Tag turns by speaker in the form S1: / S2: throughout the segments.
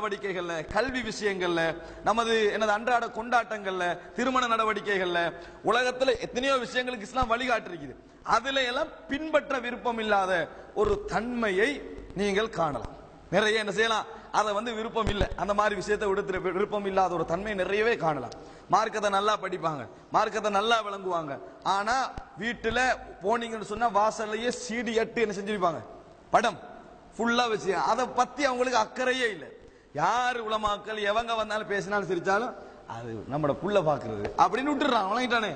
S1: நடவடிக்கைகள்ல கல்வி விஷயங்கள்ல நமது எனது அன்றாட கொண்டாட்டங்கள்ல திருமண நடவடிக்கைகள்ல உலகத்துல எத்தனையோ விஷயங்களுக்கு இஸ்லாம் வழிகாட்டிருக்குது அதுல எல்லாம் பின்பற்ற விருப்பம் இல்லாத ஒரு தன்மையை நீங்கள் காணலாம். நிறைய என்ன செய்யலாம்? அதை வந்து விருப்பம் இல்லை. அந்த மாதிரி விஷயத்தை விடுத்துற விருப்பம் இல்லாத ஒரு தன்மை நிறையவே காணலாம். மார்க்கத்தை நல்லா படிப்பாங்க. மார்க்கத்தை நல்லா விளங்குவாங்க. ஆனா வீட்டுல போனீங்கன்னு சொன்னா வாசல்லையே சீடி எட்டு என்ன செஞ்சிருப்பாங்க? படம். ஃபுல்லா வச்சு. அதை பத்தி அவங்களுக்கு அக்கறையே இல்லை. யார் உலமாக்கள் எவங்க வந்தாலும் பேசினாலும் சிரிச்சாலும் அது நம்மட புள்ள பாக்குறது அப்படின்னு விட்டுறான் வழங்கிட்டானே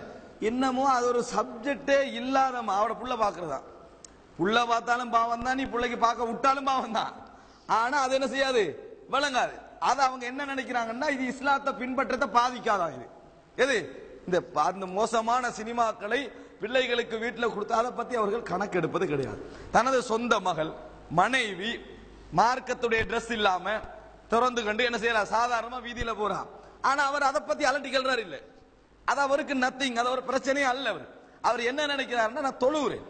S1: என்னமோ அது ஒரு சப்ஜெக்டே இல்லாத அவட புள்ள பாக்குறதா புள்ள பார்த்தாலும் பாவம் தான். நீ பிள்ளைக்கு பார்க்க விட்டாலும் பாவம் தான். ஆனா அது என்ன செய்யாது? விளங்காது. அது அவங்க என்ன நினைக்கிறாங்கன்னா இது இஸ்லாத்தை பின்பற்றத்தை பாதிக்காதான் இது. எது? இந்த அந்த மோசமான சினிமாக்களை பிள்ளைகளுக்கு வீட்டில் கொடுத்தா அதை பத்தி அவர்கள் கணக்கெடுப்பது கிடையாது. தனது சொந்த மகள் மனைவி மார்க்கத்துடைய ட்ரெஸ் இல்லாமல் திறந்து கண்டு என்ன செய்யலாம் சாதாரணமா வீதியில போறான் ஆனா அவர் அதை பத்தி அலட்டி இல்ல. அது அவருக்கு நத்திங் அது ஒரு பிரச்சனையே அல்ல அவர். அவர் என்ன நினைக்கிறாருன்னா நான் தொழுகிறேன்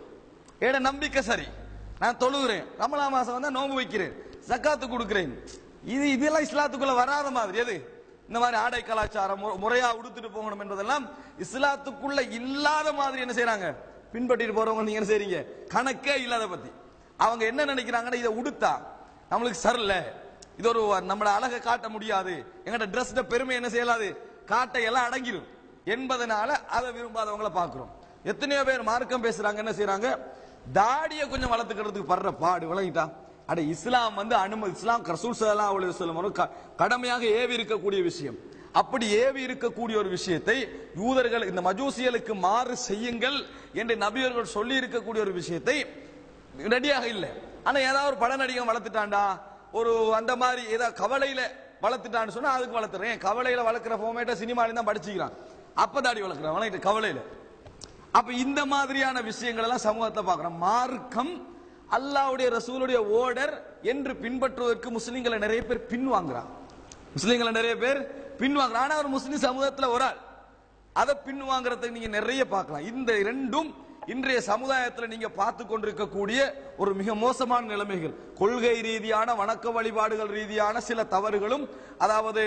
S1: ஏட நம்பிக்கை சரி. நான் தொழுகிறேன் ரமலா மாசம் வந்தா நோம்பு வைக்கிறேன். சக்காத்து கொடுக்கிறேன். இது இதெல்லாம் இஸ்லாத்துக்குள்ள வராத மாதிரி. எது? இந்த மாதிரி ஆடை கலாச்சாரம் மு- முறையா உடுத்துட்டு போகணும் என்பதெல்லாம் இஸ்லாத்துக்குள்ள இல்லாத மாதிரி என்ன செய்யறாங்க பின்பற்றிட்டு போறவங்க நீங்க என்ன செய்றீங்க? கணக்கே இல்லாத பத்தி. அவங்க என்ன நினைக்கிறாங்கன்னா இதை உடுத்தா நம்மளுக்கு சரியில்ல இது ஒரு நம்மள அழகை காட்ட முடியாது. எங்கட ட்ரெஸ்ட பெருமை என்ன செய்யலாது? காட்ட எல்லாம் அடங்கிடும் என்பதனால அதை விரும்பாதவங்கள பார்க்கிறோம். எத்தனையோ பேர் மார்க்கம் பேசுறாங்க என்ன செய்யறாங்க தாடியை கொஞ்சம் வளர்த்துக்கிறதுக்கு படுற பாடு விளங்கிட்டா? அட இஸ்லாம் வந்து அனுமதி இஸ்லாம் ரசூல் ஸல்லல்லாஹு அலைஹி சொல்லும் க- கடமையாக ஏவி இருக்கக்கூடிய விஷயம். அப்படி ஏவி இருக்கக்கூடிய ஒரு விஷயத்தை யூதர்கள் இந்த மஜூசியலுக்கு மாறு செய்யுங்கள் என்று நபியர்கள் சொல்லி இருக்கக்கூடிய ஒரு விஷயத்தை ரெடியாக இல்லை. ஆனா ஏதாவது ஒரு பட நடிகன் வளர்த்துட்டான்டா? ஒரு அந்த மாதிரி ஏதாவது கவலையில வளர்த்துட்டான்னு சொன்னா அதுக்கு வளர்த்துறேன். கவலையில வளர்க்குற ஃபோமேட்டை சினிமாலையும் தான் படிச்சுக்கிறான். அப்ப தாடி வளர்க்குறான். வளர்க்கிட்டு கவலையில அப்ப இந்த மாதிரியான விஷயங்கள் எல்லாம் சமூகத்தை பார்க்கிறோம். மார்க்கம் அல்லாவுடைய ரசூலுடைய ஓடர் என்று பின்பற்றுவதற்கு முஸ்லிம்களை நிறைய பேர் பின்வாங்குறான் முஸ்லிம்களை நிறைய பேர் பின்வாங்குறான் ஆனா ஒரு முஸ்லிம் சமூகத்தில் ஒரு ஆள். அதை பின்வாங்கிறத நீங்க நிறைய பார்க்கலாம். இந்த ரெண்டும் இன்றைய சமுதாயத்தில் நீங்க பார்த்து கொண்டிருக்கக்கூடிய ஒரு மிக மோசமான நிலைமைகள். கொள்கை ரீதியான வணக்க வழிபாடுகள் ரீதியான சில தவறுகளும் அதாவது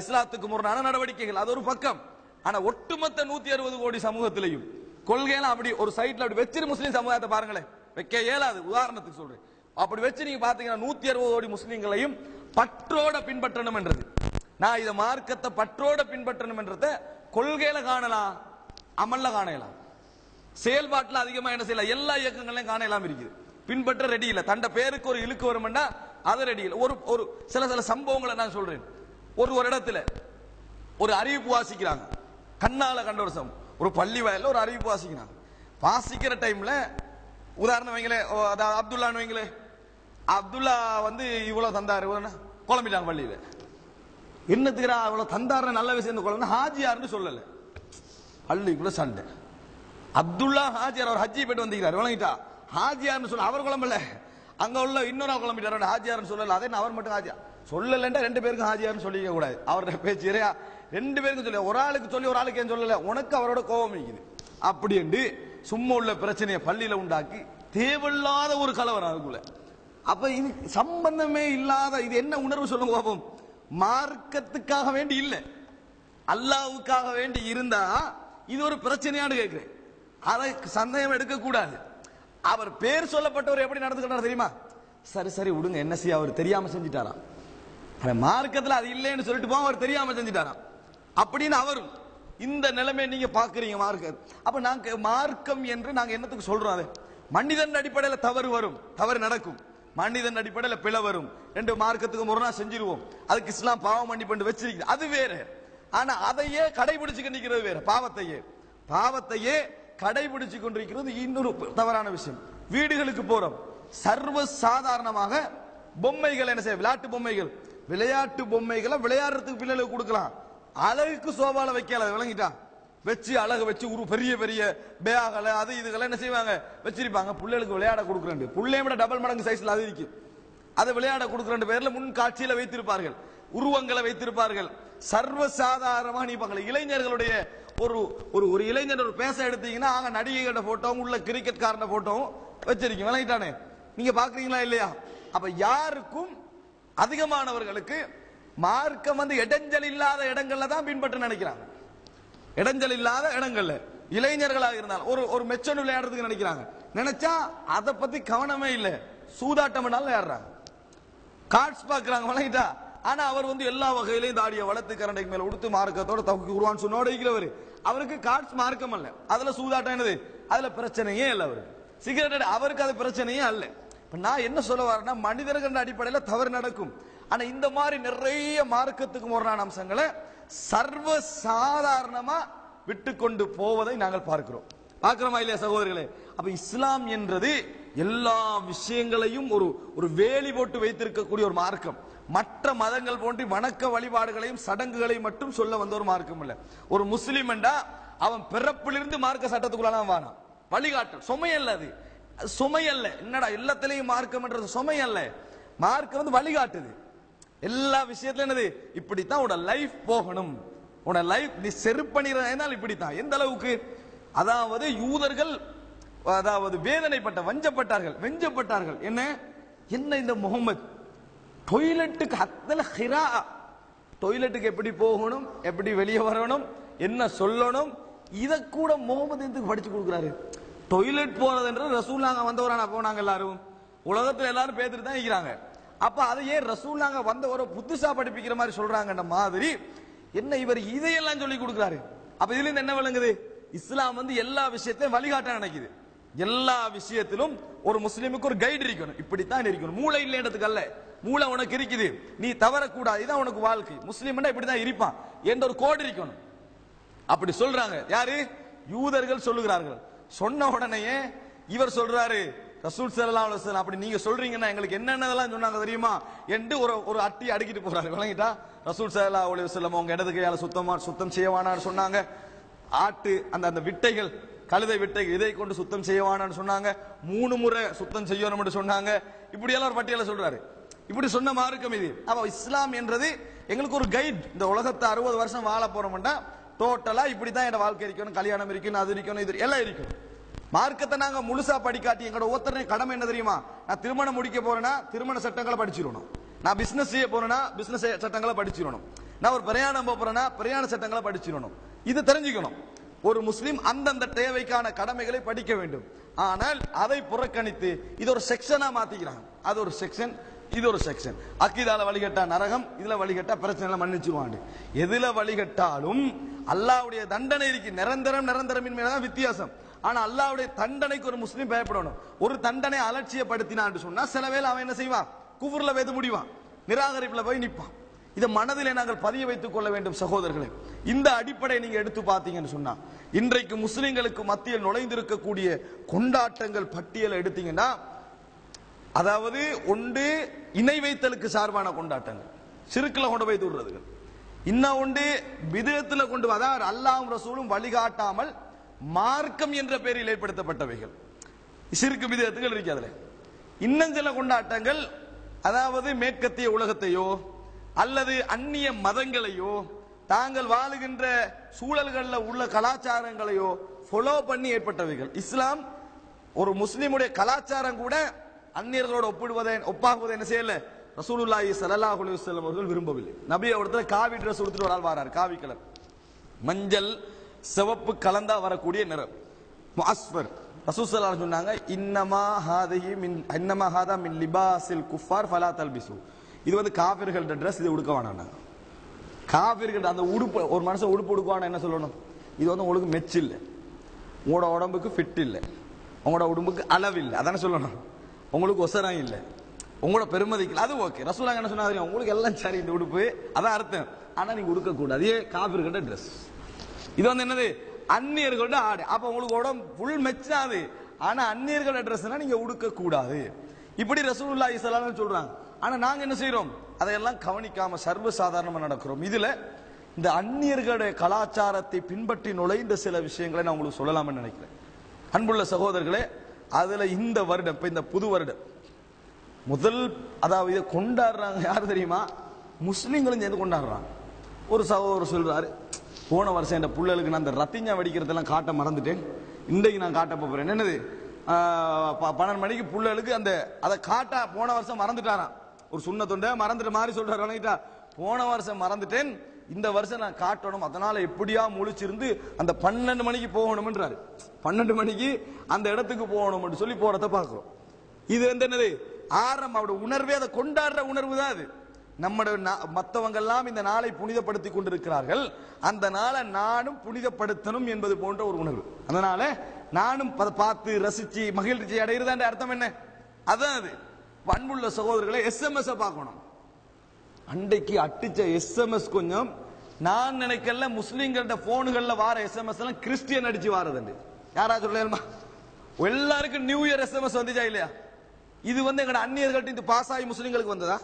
S1: இஸ்லாத்துக்கு முரணான நடவடிக்கைகள். அது ஒரு பக்கம். ஆனா ஒட்டுமொத்த நூத்தி அறுபது கோடி சமூகத்திலையும் கொள்கையெல்லாம் அப்படி ஒரு சைட்ல அப்படி வச்சிரு முஸ்லீம் சமுதாயத்தை பாருங்களேன். வைக்க இயலாது. உதாரணத்துக்கு சொல்றேன். அப்படி வச்சு நீங்க பாத்தீங்கன்னா நூத்தி அறுபது கோடி முஸ்லீம்களையும் பற்றோட பின்பற்றணும் என்றது. நான் இதை மார்க்கத்தை பற்றோட பின்பற்றணும் என்றத கொள்கையில காணலாம் அமல்ல காணலாம். செயல்பாட்டில் அதிகமா என்ன செய்யலாம் எல்லா இயக்கங்களையும் காண இல்லாமல் இருக்குது. பின்பற்ற ரெடி இல்லை. தண்ட பேருக்கு ஒரு இழுக்கு வரும்னா அது ரெடி இல்லை. ஒரு ஒரு சில சில சம்பவங்களை நான் சொல்றேன். ஒரு ஒரு இடத்துல ஒரு அறிவிப்பு வாசிக்கிறாங்க. கண்ணால கண்ட ஒரு சம்பவம். ஒரு பள்ளி வயலில் ஒரு அறிவிப்பு வாசிக்கிறாங்க. வாசிக்கிற டைம்ல உதாரணம் வைங்களே ஓ, அதாவது அப்துல்லான்னு வைங்களே. அப்துல்லா வந்து இவ்வளவு தந்தாரு. குழம்பிட்டாங்க பள்ளியில. என்னத்துக்குறா அவ்வளவு தந்தாருன்னு நல்ல விஷயம் குழந்தை? ஹாஜியார்னு சொல்லல. பள்ளிக்குள்ள சண்டை. அப்துல்லா ஹாஜியார் அவர் ஹஜ்ஜி போயிட்டு வந்திருக்காரு விளங்கிட்டா ஹாஜியார்னு சொல்ல அவர் குழம்பல. அங்க உள்ள இன்னொரு குழம்பிட்டார். ஹாஜியார்னு சொல்லல. அதே அவர் மட்டும் ஹாஜியா சொல்லலண்டா ரெண்டு பேருக்கும் ஹாஜியார்னு சொல்லிக்க கூடாது. அவருடைய பேச்சு இறையா ரெண்டு பேருக்கும் சொல்லி ஒரு ஆளுக்கு சொல்லி ஒரு ஆளுக்கு ஏன் சொல்லல? உனக்கு அவரோட கோபம் இருக்குது அப்படி என்று சும்மா உள்ள பிரச்சனையை பள்ளியில உண்டாக்கி தேவையில்லாத ஒரு கலவரம் அதுக்குள்ள. அப்ப இது சம்பந்தமே இல்லாத இது என்ன உணர்வு சொல்லுங்க பாப்போம் மார்க்கத்துக்காக வேண்டி இல்லை. அல்லாவுக்காக வேண்டி இருந்தா இது ஒரு பிரச்சனையான்னு கேட்கிறேன். அதை சந்தேகம் எடுக்க கூடாது அவர் பேர் சொல்லப்பட்டவர் எப்படி நடந்துக்கிட்டார் தெரியுமா? சரி சரி விடுங்க. என்ன செய்ய அவர் தெரியாம செஞ்சிட்டாராம். மார்க்கத்தில் அது இல்லைன்னு சொல்லிட்டு போ அவர் தெரியாம செஞ்சிட்டாராம். அப்படின்னு அவரும் இந்த நிலைமை நீங்க பாக்குறீங்க மார்க்க. அப்ப நாங்க மார்க்கம் என்று நாங்க என்னத்துக்கு சொல்றோம் அது? மனிதன் அடிப்படையில் தவறு வரும் தவறு நடக்கும். மனிதன் அடிப்படையில் பிழை வரும். ரெண்டு மார்க்கத்துக்கு முரணா செஞ்சிருவோம். அதுக்கு இஸ்லாம் பாவம் பண்ணி பண்ணி வச்சிருக்கு அது வேற. ஆனா அதையே கடைபிடிச்சுக்க நிக்கிறது வேற. பாவத்தையே. பாவத்தையே கடைபிடிச்சு கொண்டிருக்கிறது இன்னொரு தவறான விஷயம். வீடுகளுக்கு போறோம். சர்வ சாதாரணமாக பொம்மைகள் என்ன செய்ய விளையாட்டு பொம்மைகள். விளையாட்டு பொம்மைகளை விளையாடுறதுக்கு பிள்ளைகளுக்கு கொடுக்கலாம். அழகுக்கு சோபால வைக்கல விளங்கிட்டா? வச்சு அழகு வச்சு ஒரு பெரிய பெரிய பேகல அது இதுகளை என்ன செய்வாங்க? வச்சிருப்பாங்க. பிள்ளைகளுக்கு விளையாட கொடுக்குறேன் பிள்ளைய விட டபுள் மடங்கு சைஸ்ல அது இருக்கு. அதை விளையாட கொடுக்குற பேர்ல முன் காட்சியில வைத்திருப்பார்கள். உருவங்களை வைத்திருப்பார்கள். சர்வ சாதாரணமாக நீப்பாங்களே இளைஞர்களுடைய ஒரு ஒரு ஒரு இளைஞர் ஒரு பேச எடுத்தீங்கன்னா அங்க நடிகைகளோட போட்டோவும் உள்ள கிரிக்கெட்காரன போட்டோவும் வச்சிருக்கீங்க. விளங்கிட்டானே? நீங்க பாக்குறீங்களா இல்லையா? அப்ப யாருக்கும் அதிகமானவர்களுக்கு மார்க்கம் வந்து இடைஞ்சல் இல்லாத இடங்கள்ல தான் பின்பற்ற நினைக்கிறாங்க. இடைஞ்சல் இல்லாத இடங்கள்ல. இளைஞர்களாக இருந்தாலும் ஒரு ஒரு மெச்சன் விளையாடுறதுக்கு நினைக்கிறாங்க. நினைச்சா அதை பத்தி கவனமே இல்லை. சூதாட்டம் விளையாடுறாங்க. கார்ட்ஸ் பாக்குறாங்க. வழங்கிட்டா ஆனா அவர் வந்து எல்லா வகையிலையும் தாடிய வளர்த்து கரண்டைக்கு மேல உடுத்து மார்க்கத்தோட தவுக்கு உருவான்னு சொன்னோட இருக்கிறவர் அவருக்கு கார்ட்ஸ் மார்க்கம் அல்ல. அதுல சூதாட்டம் என்னது? அதுல பிரச்சனையே இல்லை அவருக்கு சிகரெட் அவருக்கு அது பிரச்சனையே அல்ல. நான் என்ன சொல்ல வரேன்னா மனிதர்கள் அடிப்படையில் தவறு நடக்கும். ஆனா இந்த மாதிரி நிறைய மார்க்கத்துக்கு முரணான அம்சங்களை சர்வ சாதாரணமா விட்டு கொண்டு போவதை நாங்கள் பார்க்கிறோம். பார்க்கிறோமா இல்லையா சகோதரர்களே அப்ப இஸ்லாம் என்றது எல்லா விஷயங்களையும் ஒரு ஒரு வேலி போட்டு வைத்திருக்கக்கூடிய ஒரு மார்க்கம். மற்ற மதங்கள் போன்று வணக்க வழிபாடுகளையும் சடங்குகளையும் மட்டும் சொல்ல வந்த ஒரு மார்க்கம் இல்ல. ஒரு முஸ்லீம் என்றா அவன் பிறப்பிலிருந்து மார்க்க சட்டத்துக்குள்ள வானான். வழிகாட்டல். சுமையல்ல அது. அது சுமையல்ல என்னடா எல்லாத்திலையும் மார்க்கம்ன்றது சுமையல்ல மார்க்கம் வந்து வழிகாட்டுது. எல்லா விஷயத்துல என்னது? இப்படித்தான் உன்னோட லைஃப் போகணும். உன லைஃப் நீ செருப்பணிறால் இப்படித்தான். எந்த அளவுக்கு? அதாவது யூதர்கள் அதாவது வேதனைப்பட்ட வஞ்சப்பட்டார்கள். வெஞ்சப்பட்டார்கள். என்ன? என்ன இந்த முகமது டொய்லெட்டுக்கு அத்தல ஹிரா டொய்லெட்டுக்கு எப்படி போகணும்? எப்படி வெளியே வரணும்? என்ன சொல்லணும்? இதை கூட முகமது எதுக்கு படிச்சு கொடுக்குறாரு? டொய்லெட் போறதுன்றது ரசூலாங்க வந்தவரான போனாங்க எல்லாரும். உலகத்துல எல்லாரும் பேத்துட்டு தான் இருக்கிறாங்க. அப்ப அதை ஏன் ரசூலாங்க வந்த ஒரு புதுசா படிப்பிக்கிற மாதிரி சொல்றாங்கன்ற மாதிரி என்ன இவர் இதையெல்லாம் சொல்லி கொடுக்குறாரு? அப்ப இதுல இருந்து என்ன விளங்குது? இஸ்லாம் வந்து எல்லா விஷயத்தையும் வழிகாட்ட நினைக்குது. எல்லா விஷயத்திலும் ஒரு முஸ்லீமுக்கு ஒரு கைடு இருக்கணும். இப்படித்தான் இருக்கணும். மூளை இல்லைன்றதுக்கு அல்ல. மூளை உனக்கு இருக்குது. நீ தவறக்கூடாது. இதுதான் உனக்கு வாழ்க்கை. முஸ்லீம்னா இப்படிதான் இருப்பான். என்ற ஒரு கோடு இருக்கணும். அப்படி சொல்றாங்க. யாரு? யூதர்கள் சொல்லுகிறார்கள். சொன்ன உடனேயே இவர் சொல்றாரு ரசூல் ஸல்லல்லாஹு அலைஹி அப்படி நீங்க சொல்றீங்கன்னா எங்களுக்கு என்னென்னதெல்லாம் சொன்னாங்க தெரியுமா? என்று ஒரு ஒரு அட்டி அடுக்கிட்டு போறாரு. விளங்கிட்டா? ரசூல் ஸல்லல்லாஹு அலைஹி வஸல்லம் உங்க இடது கையால சுத்தமா சுத்தம் செய்யவானான்னு சொன்னாங்க. ஆட்டு அந்த அந்த விட்டைகள் கழுதை விட்டை இதை கொண்டு சுத்தம் செய்யவானான்னு சொன்னாங்க. மூணு முறை சுத்தம் செய்யணும்னு சொன்னாங்க. இப்படி எல்லாம் ஒரு பட்டியலை சொல்றாரு. இப்படி சொன்ன மார்க்கம் இது. அப்ப இஸ்லாம் என்றது எங்களுக்கு ஒரு கைட் இந்த உலகத்தை அறுபது வருஷம் வாழ போறோம்னா டோட்டலா இப்படிதான் என் வாழ்க்கை இருக்கணும். கல்யாணம் இருக்கணும் அது இருக்கணும் இது எல்லாம் இருக்கும் மார்க்கத்தை நாங்க முழுசா படிக்காட்டி எங்களோட ஒவ்வொருத்தரையும் கடமை என்ன தெரியுமா? நான் திருமணம் முடிக்க போறேன்னா திருமண சட்டங்களை படிச்சிடணும். நான் பிசினஸ் செய்ய போறேன்னா பிசினஸ் சட்டங்களை படிச்சிடணும். நான் ஒரு பிரயாணம் போறேன்னா பிரயாண சட்டங்களை படிச்சிடணும். இது தெரிஞ்சுக்கணும். ஒரு முஸ்லீம் அந்தந்த தேவைக்கான கடமைகளை படிக்க வேண்டும். ஆனால் அதை புறக்கணித்து இது ஒரு செக்ஷனா மாத்திக்கிறாங்க. அது ஒரு செக்ஷன் இது ஒரு செக்ஷன் அக்கிதால வழிகட்டா நரகம் இதுல வழிகட்டா பிரச்சனை மன்னிச்சிருவாண்டு எதுல வழிகட்டாலும் அல்லாவுடைய தண்டனை இருக்கு நிரந்தரம் நிரந்தரம் தான் வித்தியாசம். ஆனா அல்லாவுடைய தண்டனைக்கு ஒரு முஸ்லீம் பயப்படணும். ஒரு தண்டனை அலட்சியப்படுத்தினான்னு சொன்னா சில வேலை அவன் என்ன செய்வான்? குவூர்ல வேது முடிவான். நிராகரிப்புல போய் நிற்பான் இதை மனதிலே நாங்கள் பதிய வைத்துக் கொள்ள வேண்டும் சகோதரர்களே. இந்த அடிப்படை நீங்க எடுத்து பார்த்தீங்கன்னு சொன்னா இன்றைக்கு முஸ்லிம்களுக்கு மத்தியில் நுழைந்திருக்கக்கூடிய கொண்டாட்டங்கள் பட்டியலை எடுத்தீங்கன்னா அதாவது ஒன்று இணை வைத்தலுக்கு சார்பான கொண்டாட்டங்கள். சிறுக்கில் கொண்டு போய் விடுறதுகள் இன்னும் ஒன்று விதத்தில் கொண்டு வந்தால் அதாவது ரசூலும் வழிகாட்டாமல் மார்க்கம் என்ற பெயரில் ஏற்படுத்தப்பட்டவைகள். சிறுக்கு விதத்துகள் இருக்கு அதுல. இன்னும் சில கொண்டாட்டங்கள் அதாவது மேற்கத்திய உலகத்தையோ அல்லது அந்நிய மதங்களையோ தாங்கள் வாழுகின்ற சூழல்களில் உள்ள கலாச்சாரங்களையோ ஃபாலோ பண்ணி ஏற்பட்டவைகள். இஸ்லாம் ஒரு முஸ்லீமுடைய கலாச்சாரம் கூட அந்நியர்களோடு ஒப்பிடுவதை ஒப்பாகுவதை என்ன செய்யல? ரசூலுல்லாஹி ஸல்லல்லாஹு அலைஹி வஸல்லம் அவர்கள் விரும்பவில்லை. நபி அவர்களை காவி ட்ரெஸ் உடுத்துட்டு ஒரு ஆள் வாரார் காவி கலர். மஞ்சள் சிவப்பு கலந்தா வரக்கூடிய நிறம். முஅஸ்ஃபர். ரசூல் சொன்னாங்க இன்னமா ஹாதிஹி மின் இன்னமா ஹாதா மின் லிபாஸில் குஃபார் ஃபலா தல்பிசு. இது வந்து காஃபிர்கள்ட ட்ரெஸ் இது உடுக்க வேணாம் காஃபிர்கள் அந்த உடுப்பு ஒரு மனுஷன் உடுப்பு உடுக்குவானா என்ன சொல்லணும்? இது வந்து உங்களுக்கு மெச்சு இல்லை. உங்களோட உடம்புக்கு ஃபிட் இல்லை. உங்களோட உடம்புக்கு அளவு இல்லை. அதானே சொல்லணும். உங்களுக்கு ஒசரம் இல்லை. உங்களோட பெருமதிக்கு அது ஓகே ரசூலாங்க என்ன சொன்னா உங்களுக்கு எல்லாம் சரி இந்த உடுப்பு. அதான் அர்த்தம். ஆனா நீங்க உடுக்கக்கூடாது. ஏ காபிர்கிட்ட ட்ரெஸ் இது வந்து என்னது? அந்நியர்கள்ட்ட ஆடு. அப்ப உங்களுக்கு உடம்பு ஃபுல் மெச்சாது ஆனா அந்நியர்களோட ட்ரெஸ்னா நீங்க உடுக்க கூடாது இப்படி ரசூலுல்லாஹி ஸல்லல்லாஹு அலைஹி சொல்றாங்க. ஆனா நாங்க என்ன செய்யறோம் அதையெல்லாம் கவனிக்காம சர்வசாதாரணமா நடக்கிறோம். இதுல இந்த அந்நியர்களுடைய கலாச்சாரத்தை பின்பற்றி நுழைந்த சில விஷயங்களை நான் உங்களுக்கு சொல்லலாம்னு நினைக்கிறேன். அன்புள்ள சகோதரர்களே அதுல இந்த வருடம் இப்ப இந்த புது வருடம் முதல் அதாவது இதை கொண்டாடுறாங்க யார் தெரியுமா? முஸ்லீம்களும் சேர்ந்து கொண்டாடுறாங்க. ஒரு சகோதரர் சொல்றாரு போன வருஷம் என் பிள்ளைகளுக்கு நான் அந்த ரத்திஞ்சா வெடிக்கிறதெல்லாம் காட்ட மறந்துட்டேன். இன்றைக்கு நான் காட்ட போறேன். என்னது? ப- பன்னெண்டு மணிக்கு பிள்ளைகளுக்கு அந்த அதை காட்ட போன வருஷம் மறந்துட்டாரான் ஒரு சுண்ண தொண்டை மறந்துட்ட மாதிரி சொல்றாரு. வணங்கிட்டா போன வருஷம் மறந்துட்டேன். இந்த வருஷம் நான் காட்டணும். அதனால எப்படியா முழிச்சிருந்து அந்த பன்னெண்டு மணிக்கு போகணும்ன்றாரு. பன்னெண்டு மணிக்கு அந்த இடத்துக்கு போகணும்னு சொல்லி போறத பாக்குறோம் இது வந்து என்னது? ஆரம்பம். அவருடைய உணர்வே அதை கொண்டாடுற உணர்வு தான் அது. நம்முடைய மற்றவங்க எல்லாம் இந்த நாளை புனிதப்படுத்தி கொண்டிருக்கிறார்கள். அந்த நாளை நானும் புனிதப்படுத்தணும் என்பது போன்ற ஒரு உணர்வு. அதனால நானும் அதை பார்த்து ரசிச்சு மகிழ்ச்சி அடைகிறதான்ற அர்த்தம் என்ன? அதான் அது. அன்புள்ள சகோதரர்களை எஸ்எம்எஸ் பார்க்கணும். அன்றைக்கு அட்டிச்ச எஸ்எம்எஸ் கொஞ்சம் நான் நினைக்கல முஸ்லீம்கள்ட்ட போனுகள்ல வார எஸ்எம்எஸ் எல்லாம் கிறிஸ்டியன் அடிச்சு வாரதுண்டு. யாரா சொல்லலாமா எல்லாருக்கும் நியூ இயர் எஸ்எம்எஸ் வந்துச்சா இல்லையா? இது வந்து எங்க அந்நியர்கள்ட்ட இது பாஸ் ஆகி முஸ்லீம்களுக்கு வந்ததா?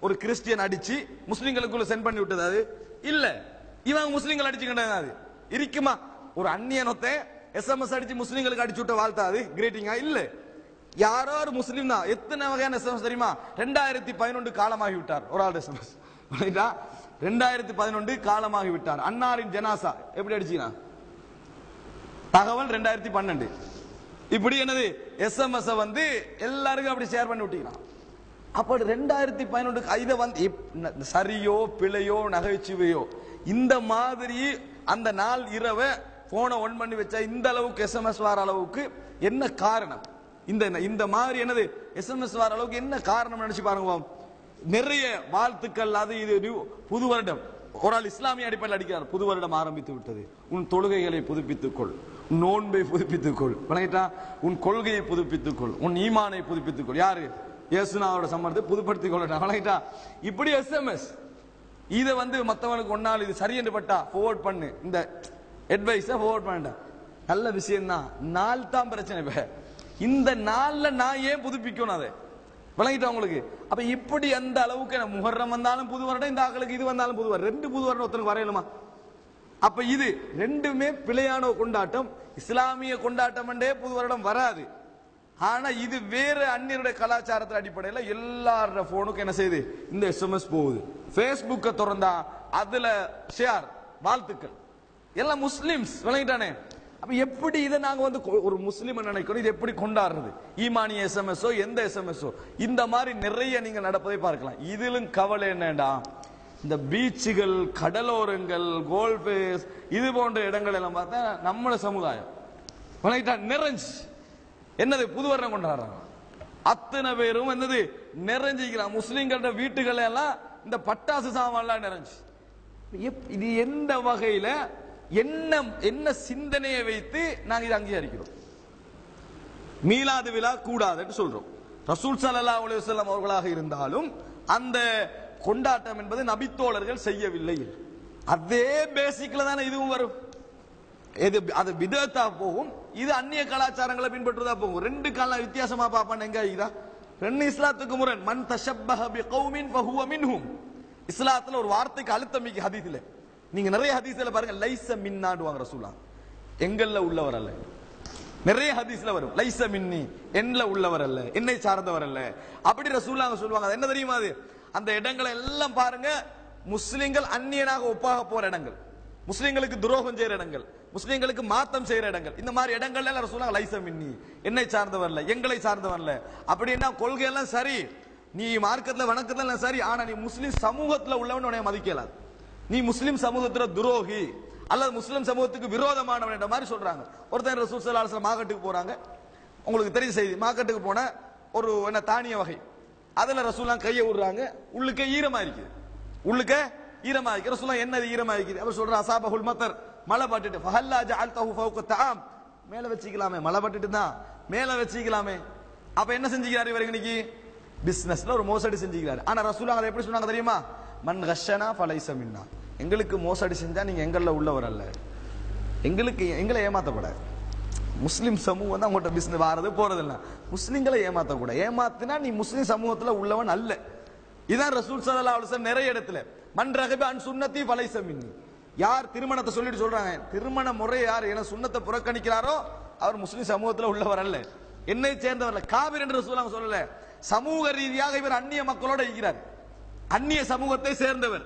S1: ஒரு கிறிஸ்டியன் அடிச்சு முஸ்லீம்களுக்குள்ள சென்ட் பண்ணி விட்டது அது? இல்ல. இவன் முஸ்லீம்கள் அடிச்சுக்கிட்டது அது? இருக்குமா? ஒரு அந்நியனத்தை எஸ்எம்எஸ் அடிச்சு முஸ்லீம்களுக்கு அடிச்சு விட்ட வாழ்த்தா அது? கிரேட்டிங்கா இல்லை. யாரோ ஒரு முஸ்லீம் தான் எத்தனை வகையான எஸ்எம்எஸ் தெரியுமா? ரெண்டாயிரத்தி பதினொன்று காலமாகி விட்டார் ஒரு ஆள் எஸ்எம்எஸ் ரெண்டாயிரத்தி பதினொன்று காலமாகி விட்டார் அன்னாரின் ஜனாசா. எப்படி அடிச்சீங்கன்னா தகவல் ரெண்டாயிரத்தி பன்னெண்டு. இப்படி என்னது? எஸ்எம்எஸ் வந்து எல்லாருக்கும் அப்படி ஷேர் பண்ணி விட்டீங்கன்னா அப்படி ரெண்டாயிரத்தி பதினொன்று இதை வந்து சரியோ பிழையோ நகைச்சுவையோ இந்த மாதிரி அந்த நாள் இரவை போனை ஒன் பண்ணி வச்சா இந்த அளவுக்கு எஸ்எம்எஸ் வர அளவுக்கு என்ன காரணம்? இந்த இந்த மாதிரி என்னது எஸ்எம்எஸ் வர அளவுக்கு என்ன காரணம் நினைச்சு பாருங்க நிறைய வாழ்த்துக்கள் அது இது புது வருடம். ஒரு ஆள் இஸ்லாமிய அடிப்படையில் அடிக்கிறார். புது வருடம் ஆரம்பித்து விட்டது. உன் தொழுகைகளை புதுப்பித்துக் கொள் நோன்பை புதுப்பித்துக் கொள் விளங்கிட்டா? உன் கொள்கையை புதுப்பித்துக் கொள் உன் ஈமானை புதுப்பித்துக் கொள் யாரு? இயேசுனாவோட சம்மதத்தை புதுப்படுத்திக் கொள்ளட்டா விளங்கிட்டா? இப்படி எஸ்எம்எஸ் இதை வந்து மற்றவனுக்கு ஒன்னால் இது சரி என்று பட்டா forward பண்ணு. இந்த அட்வைஸை forward பண்ண நல்ல விஷயம் தான் நாள் தான் பிரச்சனை இப்போ. இந்த நாளில் நான் ஏன் புதுப்பிக்கணும் அதை? விளங்கிட்டா உங்களுக்கு? அப்ப இப்படி அந்த அளவுக்கு முகர்றம் வந்தாலும் புது வருடம் இந்த ஆக்களுக்கு இது வந்தாலும் புது வருடம். ரெண்டு புது வருடம் ஒருத்தனுக்கு வரையணுமா? அப்ப இது ரெண்டுமே பிழையான கொண்டாட்டம். இஸ்லாமிய கொண்டாட்டம் என்றே புது வருடம் வராது. ஆனா இது வேற அந்நியருடைய கலாச்சாரத்தின் அடிப்படையில் எல்லாரோட போனுக்கு என்ன செய்யுது? இந்த எஸ்எம்எஸ் போகுது. பேஸ்புக்கை திறந்தா அதுல ஷேர் வாழ்த்துக்கள். எல்லாம் முஸ்லிம்ஸ் விளங்கிட்டானே? அப்ப எப்படி இதை நாங்க வந்து கொ- ஒரு முஸ்லீம் நினைக்கிறோம்? இது எப்படி கொண்டாடுறது? ஈமானிய எஸ்எம்எஸ்ஓ எந்த எஸ்எம்எஸ்ஓ இந்த மாதிரி நிறைய நீங்க நடப்பதை பார்க்கலாம். இதிலும் கவலை என்னடா? இந்த பீச்சுகள் கடலோரங்கள் கோல்ஃபேஸ் இது போன்ற இடங்கள் எல்லாம் பார்த்தா நம்மள சமுதாயம். நிறைஞ்சு. என்னது புது வருடம் கொண்டாடுறாங்க? அத்தனை பேரும் என்னது நிறைஞ்சிக்கிறான் முஸ்லீம்கள வீட்டுகள் எல்லாம் இந்த பட்டாசு சாமான்லாம் நிறைஞ்சு. எப்- இது எந்த வகையில என்ன என்ன சிந்தனையை வைத்து நாங்கள் இதை அங்கீகரிக்கிறோம். மீலாது விழா கூடாதுன்னு சொல்றோம். ரசூல் சல்லா அலுவலம் அவர்களாக இருந்தாலும் அந்த கொண்டாட்டம் என்பது நபித்தோழர்கள் செய்யவில்லை அதே பேசிக்ல தானே இதுவும் வரும். இது அது விதத்தா போகும் இது அந்நிய கலாச்சாரங்களை பின்பற்றுவதா போகும். ரெண்டு கால வித்தியாசமா பாப்பான் எங்க இதா ரெண்டு இஸ்லாத்துக்கு முரண். மன் தஷப்பஹ பி கௌமின் ஃபஹுவ மின்ஹும். இஸ்லாத்துல ஒரு வார்த்தைக்கு அழுத்தம் மிக்க ஹதீஸ்ல. நீங்க நிறைய ஹதீஸ்ல பாருங்க லைச மின்னாடுவாங்க ரசூலா எங்கள்ல உள்ளவர் அல்ல. நிறைய ஹதீஸ்ல வரும் லைச மின்னி என்னல உள்ளவர் அல்ல என்னை சார்ந்தவர் அல்ல அப்படி ரசூலாங்க சொல்லுவாங்க. அது என்ன தெரியுமா அது? அந்த இடங்களை எல்லாம் பாருங்க முஸ்லிம்கள் அந்நியனாக ஒப்பாக போற இடங்கள். முஸ்லிம்களுக்கு துரோகம் செய்யற இடங்கள் முஸ்லிம்களுக்கு மாத்தம் செய்யற இடங்கள். இந்த மாதிரி இடங்கள்ல எல்லாம் ரசூலாங்க லைச மின்னி என்னை சார்ந்தவர் இல்ல எங்களை சார்ந்தவர் இல்ல அப்படின்னா கொள்கை எல்லாம் சரி நீ மார்க்கத்துல வணக்கத்துல சரி ஆனா நீ முஸ்லிம் சமூகத்துல உள்ளவன் உன்னை மதிக்கலாது நீ முஸ்லிம் சமூகத்துல துரோகி அல்லது முஸ்லிம் சமூகத்துக்கு விரோதமானவன் என்ற மாதிரி சொல்றாங்க. ஒருத்தன் ரசூல் ஸல்லல்லாஹு மார்க்கெட்டுக்கு போறாங்க. உங்களுக்கு தெரிஞ்ச செய்தி. மார்க்கெட்டுக்கு போன ஒரு என்ன தானிய வகை. அதுல ரசூல்லாம் கையை விடுறாங்க. உள்ளுக்க ஈரமா இருக்குது உள்ளுக்க ஈரமா இருக்கு. ரசூல்லாம் என்னது ஈரமா இருக்குது? அவர் சொல்ற அசாபகுல் மத்தர். மழை பட்டுட்டு ஃபஹல்லா ஜஅல்தஹு ஃபௌக தஆம் மேல வச்சுக்கலாமே. மழை பட்டுட்டு தான். மேல வச்சுக்கலாமே. அப்ப என்ன செஞ்சுக்கிறாரு இவர் இன்னைக்கு? பிசினஸ்ல ஒரு மோசடி செஞ்சுக்கிறாரு. ஆனா ரசூலுல்லாஹ் அதை எப்படி சொன்னாங்க தெரியுமா? மன் ஹஷனா ஃபலைஸ மின்னா. எங்களுக்கு மோசடி செஞ்சா நீங்க எங்கள்ல உள்ளவர் அல்ல. எங்களுக்கு எங்களை ஏமாத்தக்கூடாது. முஸ்லிம் சமூகம் தான் உங்கள்கிட்ட பிஸ்னஸ் வாரது போறது இல்லை. முஸ்லிம்களை ஏமாத்தக்கூடாது. ஏமாத்தினா நீ முஸ்லிம் சமூகத்துல உள்ளவன் அல்ல. இதான் ரசூல் ஸல்லல்லாஹு அலுவலம் நிறைய இடத்துல. மண் ரகப அன் சுண்ணத்தி ஃபலைஸ மின்னி. யார் திருமணத்தை சொல்லிட்டு சொல்றாங்க? திருமண முறை யார் என சுண்ணத்தை புறக்கணிக்கிறாரோ அவர் முஸ்லிம் சமூகத்துல உள்ளவர் அல்ல. என்னை சேர்ந்தவர் காவிரி என்று சொல்லல. சமூக ரீதியாக இவர் அந்நிய மக்களோட இருக்கிறார். அந்நிய சமூகத்தை சேர்ந்தவர்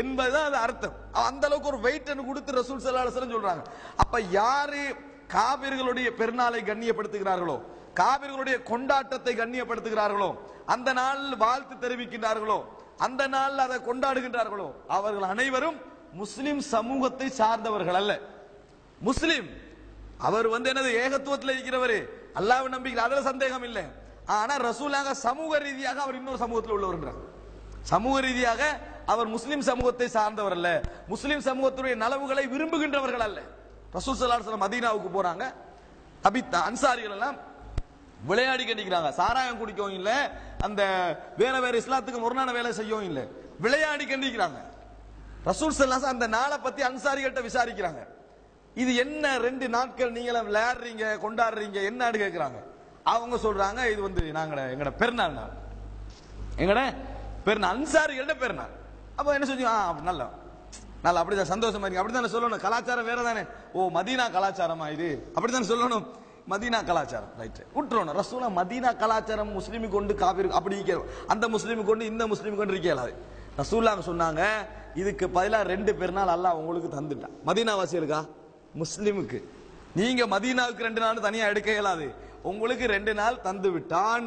S1: என்பதுதான் அது அர்த்தம். அந்த அளவுக்கு ஒரு வெயிட் கொடுத்து ரசூல் ஸல்லல்லாஹு சொல்றாங்க. அப்ப யாரு காவிர்களுடைய பெருநாளை கண்ணியப்படுத்துகிறார்களோ காவிர்களுடைய கொண்டாட்டத்தை கண்ணியப்படுத்துகிறார்களோ அந்த நாள் வாழ்த்து தெரிவிக்கின்றார்களோ அந்த நாள் அதை கொண்டாடுகின்றார்களோ அவர்கள் அனைவரும் முஸ்லிம் சமூகத்தை சார்ந்தவர்கள் அல்ல. முஸ்லிம் அவர் வந்து என்னது ஏகத்துவத்தில் இருக்கிறவர். அல்லாஹ் நம்பிக்கை அதுல சந்தேகம் இல்லை. ஆனா ரசூலாக சமூக ரீதியாக அவர் இன்னொரு சமூகத்தில் உள்ளவர் சமூக ரீதியாக அவர் முஸ்லிம் சமூகத்தை சார்ந்தவர் அல்ல. முஸ்லிம் சமூகத்துடைய நலவுகளை விரும்புகின்றவர்கள் அல்ல. ரசூல் ஸல்லல்லாஹு மதீனாவுக்கு போறாங்க. அபித் அன்சாரிகள் எல்லாம் விளையாடி கண்டிக்கிறாங்க சாராயம் குடிக்கவும் இல்ல அந்த வேற வேற இஸ்லாத்துக்கு முரணான வேலை செய்யவும் இல்ல. விளையாடி கண்டிக்கிறாங்க ரசூல் சல்லாஸ் அந்த நாளை பத்தி அன்சாரிகள்ட்ட விசாரிக்கிறாங்க. இது என்ன ரெண்டு நாட்கள் நீங்களும் விளையாடுறீங்க கொண்டாடுறீங்க என்னன்னு கேட்கிறாங்க அவங்க சொல்றாங்க இது வந்து நாங்கள எங்கட பெருநாள் நாள். எங்கட? பெருநாள். அன்சாரிகளோட பெருநாள். அப்ப என்ன செஞ்சோம் ஆ நல்லா. நல்லா அப்படிதான் சந்தோஷமா இருக்கு அப்படித்தானே சொல்லணும். கலாச்சாரம் வேற தானே ஓ மதீனா கலாச்சாரமா இது? அப்படித்தானே சொல்லணும். மதீனா கலாச்சாரம். ரைட் விட்டுறணும். ரசூலா மதீனா கலாச்சாரம் முஸ்லீமு கொண்டு காப்பி அப்படி இருக்கிறோம் அந்த முஸ்லீமு கொண்டு இந்த முஸ்லீமு கொண்டு இருக்கலாது ரசூல்லாங்க சொன்னாங்க இதுக்கு பதிலா ரெண்டு பெருநாள் அல்லாஹ் உங்களுக்கு தந்துட்டான் மதீனா வாசிகளுக்கா முஸ்லீமுக்கு. நீங்க மதீனாவுக்கு ரெண்டு நாள் தனியா எடுக்க இயலாது. உங்களுக்கு ரெண்டு நாள் தந்து விட்டான்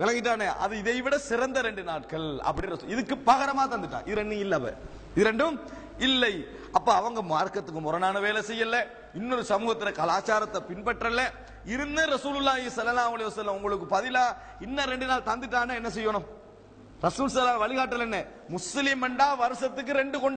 S1: விளங்கிட்டானே அது இதை விட சிறந்த ரெண்டு நாட்கள் அப்படி இதுக்கு பகரமா தந்துட்டான் இது ரெண்டும் இல்லவ இது ரெண்டும் இல்லை. அப்ப அவங்க மார்க்கத்துக்கு முரணான வேலை செய்யல. இன்னொரு சமூகத்துல கலாச்சாரத்தை பின்பற்றல. இருந்த ரசூலுல்லாஹி ஸல்லல்லாஹு அலைஹி வஸல்லம் உங்களுக்கு பதிலா இன்னும் ரெண்டு நாள் தந்துட்டானா என்ன செய்யணும்? ரசூல் ஸல்லல்லாஹு வழிகாட்டல் என்ன முஸ்லிம் வருஷத்துக்கு ரெண்டு கொண்டு